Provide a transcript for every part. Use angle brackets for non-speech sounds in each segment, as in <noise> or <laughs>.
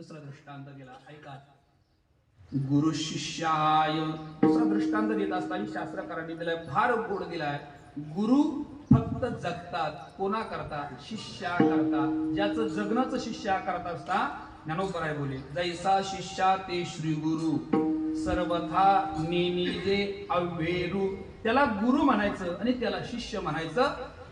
दुसरा दृष्टांत दिला ऐका. गुरु शिष्याय. दुसरा दृष्टांत देत असताना शास्त्रकारांनी दिलाय फार गोड दिलाय. गुरु फक्त जगतात. कोणा करता शिष्या करता ज्याचं जगणंच शिष्या करत असता ज्ञानोपराय बोले जैसा शिष्या ते श्री गुरु. सर्वथा नेनिजे अव्हेरू. त्याला गुरु म्हणायचं आणि त्याला शिष्य म्हणायचं.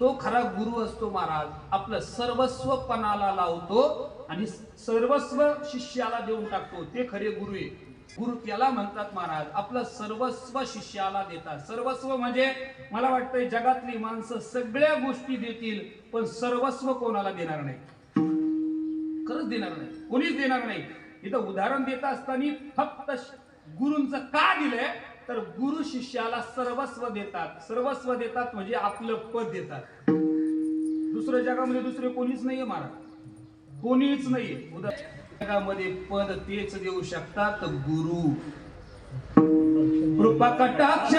तो खरा गुरु असतो महाराज. आपलं सर्वस्व पणाला लावतो. आणि सर्वस्व शिष्याला देऊन टाकतो. ते खरे गुरु आहे. गुरु त्याला म्हणतात महाराज आपलं सर्वस्व शिष्याला देतात. सर्वस्व म्हणजे मला वाटतंय जगातली माणसं सगळ्या गोष्टी देतील पण सर्वस्व कोणाला देणार नाही? खरंच देणार नाही. कोणीच देणार नाही. इथं उदाहरण देत असताना फक्त गुरूंचं का दिलंय? तर गुरु शिष्याला सर्वस्व देतात. सर्वस्व देतात म्हणजे आपलं पद देतात. दुसऱ्या जगामध्ये दुसरे कोणीच नाहीये महाराज. कोणीच नाहीये. उदा पद तेच देऊ शकतात गुरु. कृपा कटाक्ष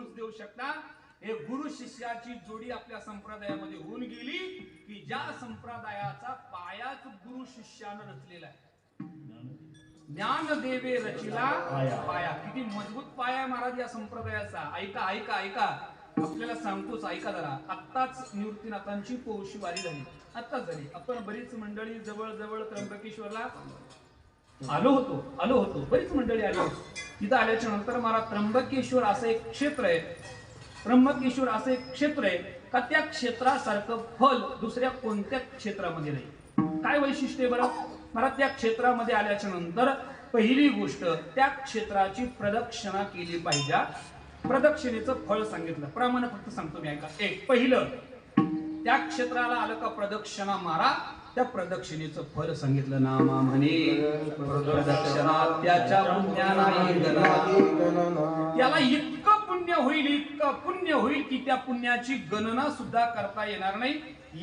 गुरुच देऊ शकता. हे गुरु शिष्याची जोडी आपल्या संप्रदायामध्ये होऊन गेली की ज्या संप्रदायाचा पायाच गुरु शिष्यानं रचलेला आहे. ज्ञान देवे रचिला पाया. किती मजबूत पाया आहे महाराज या संप्रदायाचा. ऐका ऐका ऐका. आपल्याला सांगतोच ऐका जरा. आत्ताच निवृत्तीनाथांची पौशी वारी झाली. आत्ताच झाली. आपण बरीच मंडळी जवळ जवळ त्र्यंबकेश्वरला आलो होतो आलो होतो. बरीच मंडळी आली होती. तिथं आल्याच्यानंतर मला त्र्यंबकेश्वर असं एक क्षेत्र आहे. त्र्यंबकेश्वर असं एक क्षेत्र आहे का त्या क्षेत्रासारखं फल दुसऱ्या कोणत्या क्षेत्रामध्ये नाही? काय वैशिष्ट्य आहे बरं? मला त्या क्षेत्रामध्ये आल्याच्यानंतर पहिली गोष्ट त्या क्षेत्राची प्रदक्षिणा केली पाहिजे. प्रदक्षिणेचं फळ सांगितलं. प्रमाण फक्त सांगतो मी ऐका. एक पहिलं त्या क्षेत्राला आलं का प्रदक्षिणा मारा. त्या प्रदक्षिणेचं फल सांगितलं नामा म्हणे प्रदक्षिणा त्याच्या पुण्याला त्याला इतकं पुण्य होईल इतकं पुण्य होईल की त्या पुण्याची गणना सुद्धा करता येणार नाही.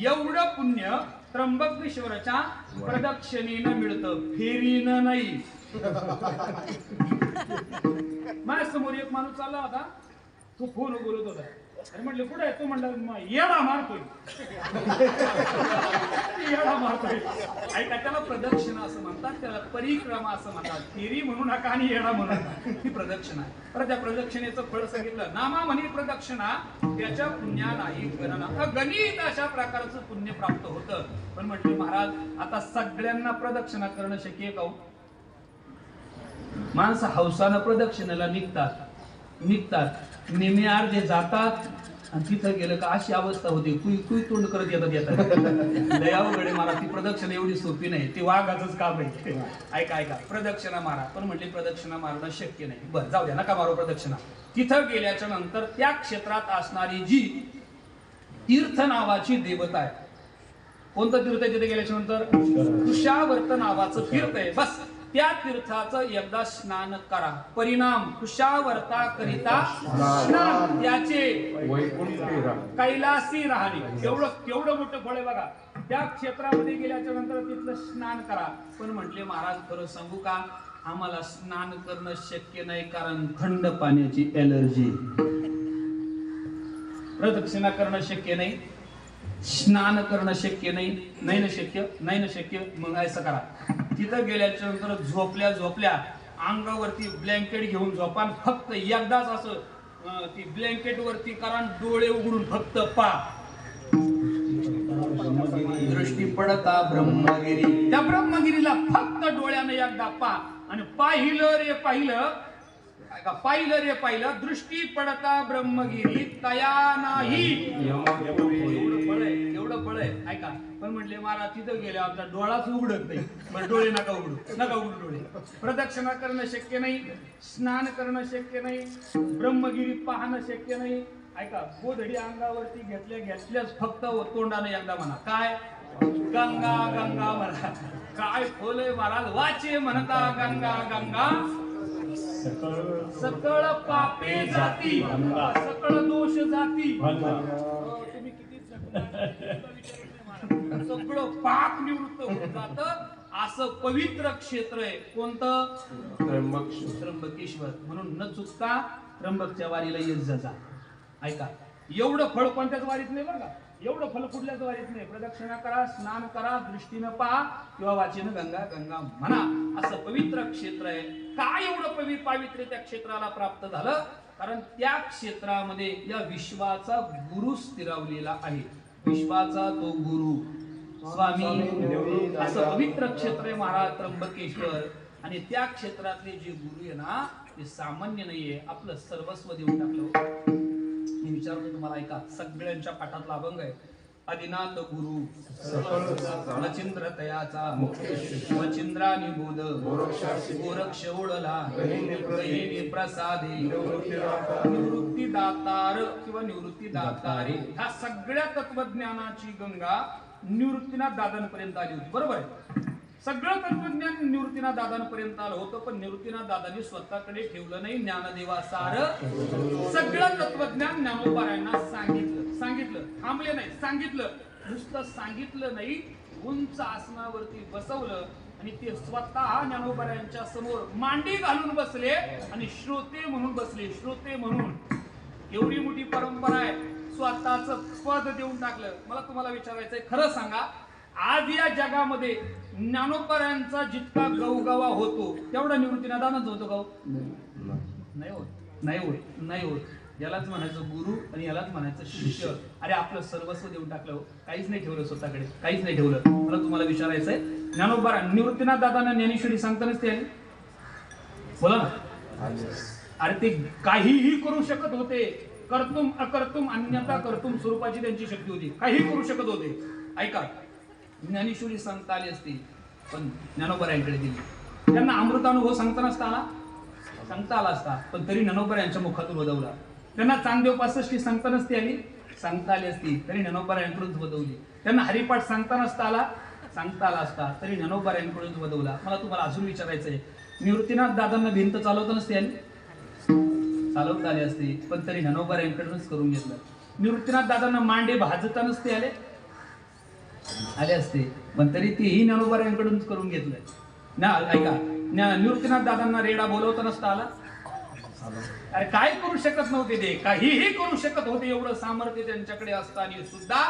एवढं पुण्य त्र्यंबकेश्वराच्या प्रदक्षिणेनं मिळतं फेरीनं नाही. <laughs> माझ्यासमोर एक माणूस चालला होता तो फोन बोलत होता. अरे म्हटलं कुठे आहे? तो म्हणला येडा मारतोय. <laughs> येडा मारतोय. ऐका त्याला प्रदक्षिणा असं म्हणतात त्याला परिक्रमा असं म्हणतात. फेरी म्हणू नका आणि येडा म्हणू नका. ही प्रदक्षिणा तर त्या प्रदक्षिणेचं फळ सांगितलं नामा म्हणे प्रदक्षिणा त्याच्या पुण्या नाही गणना अगणित अशा प्रकारचं पुण्य प्राप्त होतं. पण म्हटले महाराज आता सगळ्यांना प्रदक्षिणा करणं शक्य आहे का हो? माणसं हौसानं प्रदक्षिणेला निघतात. निघतात. नेहमी अर्धे जातात आणि तिथं गेलं का अशी अवस्था होती. कुई कुई तोंड करत येतात येतात. लय मारा मला. ती प्रदक्षिणा एवढी सोपी नाही. ती वाघाचंच काम आहे. ऐका ऐका. प्रदक्षिणा मारा. पण म्हटली प्रदक्षिणा मारणं शक्य नाही. बरं जाऊ द्या. नका मारो प्रदक्षिणा. तिथं गेल्याच्यानंतर त्या क्षेत्रात असणारी जी तीर्थ नावाची देवता आहे. कोणतं तीर्थ आहे तिथे गेल्याच्यानंतर? तुषावर्त नावाचं तीर्थ आहे. बस. त्या तीर्थाचं एकदा स्नान करा. परिणाम कुशावर्ता करिता स्नान. त्याचे कैलासी राहणे. एवढं केवढं मोठं फळ आहे बघा. त्या क्षेत्रामध्ये गेल्याच्यानंतर तिथलं स्नान करा. पण म्हटले महाराज खरं सांगू का? आम्हाला स्नान करणं शक्य नाही कारण थंड पाण्याची एलर्जी प्रदक्षिणा करणं शक्य नाही. स्नान करणं शक्य नाही. नाही ना शक्य? नाही ना शक्य? मग असं करा. तिथं गेल्याच्यानंतर झोपल्या झोपल्या अंगावरती ब्लँकेट घेऊन झोपा आणि फक्त एकदाच असं ती ब्लँकेट वरती करा आणि डोळे उघडून फक्त पा दृष्टी पडता ब्रह्मगिरी. त्या ब्रह्मगिरीला फक्त डोळ्याने एकदा पा आणि पाहिलं रे पाहिलं ऐका, पाहिलं रे पाहिलं दृष्टी पडता ब्रह्मगिरी तया नाही. एवढं फळ आहे. ऐका पण म्हटले महाराज तिथं गेले आमचा डोळाच उघडत नाही. बरं डोळे नका उघडू नका उघडू डोळे. प्रदक्षिणा करणं शक्य नाही स्नान करणं शक्य नाही ब्रह्मगिरी पाहणं शक्य नाही. ऐका गोधडी अंगावरती घेतल्या घेतल्याच फक्त तोंडाने एकदा म्हणा. काय? गंगा गंगा म्हणा. काय खोलय महाराज? वाचे म्हणता गंगा गंगा. सकळ पापे जाती सकळ दोष जाती. तुम्ही सगळं पाप निवृत्त होऊन जात. असं पवित्र क्षेत्र आहे. कोणतं? त्र्यंबकेश्वर. म्हणून न चुकता त्र्यंबकच्या वारीला येत जा ऐका. एवढं फळ कोणत्याच वारीत नाही बघा एवढं फल कुठल्याच वारीत नाही. प्रदक्षिणा करा स्नान करा दृष्टीनं पहा किंवा वाचीनं गंगा गंगा म्हणा. असं पवित्र क्षेत्र आहे. काय एवढं पवित्र पावित्र्य त्या क्षेत्राला प्राप्त झालं? कारण त्या क्षेत्रामध्ये या विश्वाचा गुरु स्थिरावलेला आहे. विश्वाचा तो गुरु. स्वामी. असं पवित्र क्षेत्र आहे महाराज त्र्यंबकेश्वर. आणि त्या क्षेत्रातले जे गुरु आहे ना ते सामान्य नाहीये. आपलं सर्वस्व देऊन टाकलं. मी विचारतो तुम्हाला ऐका सगळ्यांच्या पाठातला अभंग आहे. अधिनाथ गुरु मचिंद्र तयाचा मचिंद्रा निबोध गोरक्ष ओढला प्रसादे निवृत्ती दातार किंवा निवृत्ती दातारे ह्या सगळ्या तत्वज्ञानाची गंगा निवृत्तीनाथ दादांपर्यंत आली होती. बरोबर आहे? सगळं तत्वज्ञान निवृत्तीनाथ दादांपर्यंत आलं होतं पण निवृत्तीनाथ दादांनी स्वतःकडे ठेवलं नाही ज्ञानदेवा सार सगळं तत्वज्ञान ज्ञानोपारायणा सांगितलं सांगितलं थांबले नाही सांगितलं. नुसतं सांगितलं नाही उंच आसनावरती बसवलं आणि ते स्वतः ज्ञानोबारायांच्या समोर मांडी घालून बसले आणि श्रोते म्हणून बसले श्रोते म्हणून. एवढी मोठी परंपरा आहे. स्वतःच पद देऊन टाकलं. मला तुम्हाला विचारायचंय खरं सांगा आज या जगामध्ये ज्ञानोपरांचा जितका गवगवा होतो तेवढा निवृत्तीनादानच होतो गाव हो? नाही होत. नाही होत. नाही होत. यालाच म्हणायचं गुरु आणि यालाच म्हणायचं शिष्य. अरे आपलं सर्वस्व देऊन टाकलं हो. काहीच नाही ठेवलं स्वतःकडे. काहीच नाही ठेवलं. मला तुम्हाला विचारायचंय ज्ञानोबा निवृत्तीनाथ दादांना ज्ञानेश्वरी सांगतानाच ते बोला ना. अरे ते काहीही करू शकत होते. कर्तुम अकर्तुम अन्यथा कर्तुम स्वरूपाची त्यांची शक्ती होती. काही करू शकत होते. ऐका. ज्ञानेश्वरी सांगता आली असती पण ज्ञानोबरायांकडे दिली. त्यांना अमृतानुभव सांगता नसता आला सांगता आला असता पण तरी ज्ञानोबर यांच्या मुखातून वदवला त्यांना चांगदेव पासष्टी सांगता नसती आली सांगता आली असती तरी ज्ञानोबरायांकडूनच वदवली त्यांना हरिपाठ सांगता नसता आला सांगता आला असता तरी ज्ञानोबरायांकडूनच वदवला मला तुम्हाला अजून विचारायचंय निवृत्तीनाथ दादांना भिंत चालवता नसती आली? चालवता आली असते पण तरी ज्ञानोबरायांकडूनच करून घेतलं. निवृत्तीनाथ दादांना मांडे भाजता नसते आले? आले असते. पण तरी तेही ज्ञानोबा यांकडूनच करून घेतलंय. ना ऐका. निवृत्तीनाथ दादांना रेडा बोलवता नसता आला? अरे काय करू शकत नव्हते ते? काहीही करू शकत होते. एवढं सामर्थ्य त्यांच्याकडे असताना सुद्धा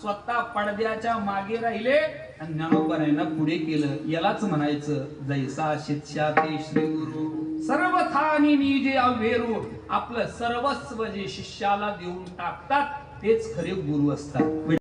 स्वतः पडद्याच्या मागे राहिले आणि ज्ञानोबरायांना पुढे केलं. यालाच म्हणायचं जैसा शिक्षा ते श्री गुरु सर्व थानी जे अवेरू आपलं सर्वस्व जे शिष्याला देऊन टाकतात तेच खरे गुरु असतात.